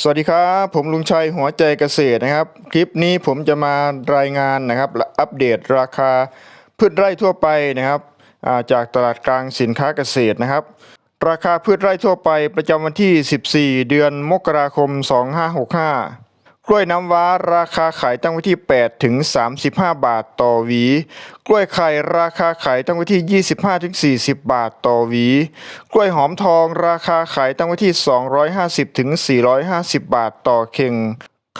สวัสดีครับ ผมลุงชัยหัวใจเกษตรนะครับ คลิปนี้ผมจะมารายงานนะครับ อัปเดตราคาพืชไร่ทั่วไปนะครับาจากตลาดกลางสินค้าเกษตรนะครับ ราคาพืชไร่ทั่วไปประจำวันที่ 14 เดือนมกราคม 2565 กล้วยน้ำว้าราคาขายตั้งไว้ที่ 8 ถึง 35 บาทต่อหวี กล้วยไข่ราคาขายตั้งไว้ที่ 25 ถึง 40 บาทต่อหวี กล้วยหอมทองราคาขายตั้งไว้ที่ 250 ถึง 450 บาทต่อเข่ง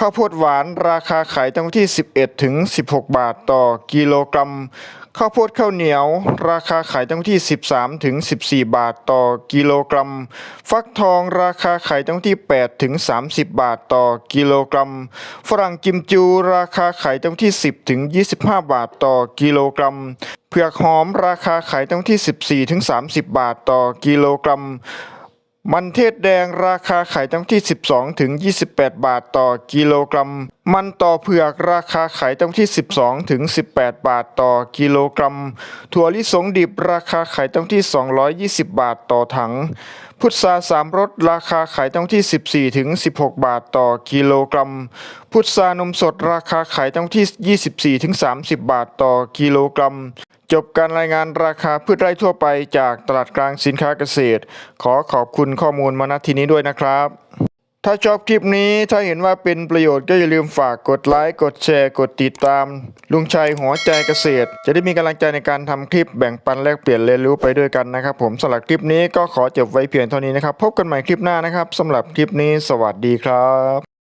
ข้าวโพดหวานราคาขายตั้งที่ 11 ถึง 16 บาทต่อกิโลกรัม ข้าวโพดข้าวเหนียว ราคาขายตั้งที่ 13 ถึง 14 บาทต่อกิโลกรัม ฟักทองราคาขายตั้งที่ 8 ถึง 30 บาทต่อกิโลกรัม ฝรั่งกิมจูราคาขายตั้งที่ 10 ถึง 25 บาทต่อกิโลกรัม เผือกหอมราคาขายตั้งที่ 14 ถึง 30 บาทต่อกิโลกรัม มันเทศแดงราคาขายตั้งที่ 12 ถึง 28 บาทต่อกิโลกรัม มันต่อเผือกราคาขายตั้งที่ 12 ถึง 18 บาทต่อกิโลกรัม ถั่วลิสงดิบราคาขายตั้งที่ 220 บาทต่อถัง พุทราสามรสราคาขายตั้งที่ 14 ถึง 16 บาทต่อกิโลกรัม พุทรานมสดราคาขายตั้งที่ 24 ถึง 30 บาทต่อกิโลกรัม จบการรายงานราคาพืชไร่ทั่วไปจากตลาดกลางสินค้าเกษตร ขอขอบคุณข้อมูลมาณที่นี้ด้วยนะครับ ถ้าชอบคลิปนี้ถ้าเห็นว่าเป็นประโยชน์ก็อย่าลืมฝากกดไลค์ กดแชร์ กดติดตาม ลุงชัยหัวใจเกษตร จะได้มีกำลังใจในการทำคลิปแบ่งปันแลกเปลี่ยนเรียนรู้ไปด้วยกันนะครับ ผมสำหรับคลิปนี้ก็ขอจบไว้เพียงเท่านี้นะครับ พบกันใหม่คลิปหน้านะครับสำหรับคลิปนี้ สวัสดีครับ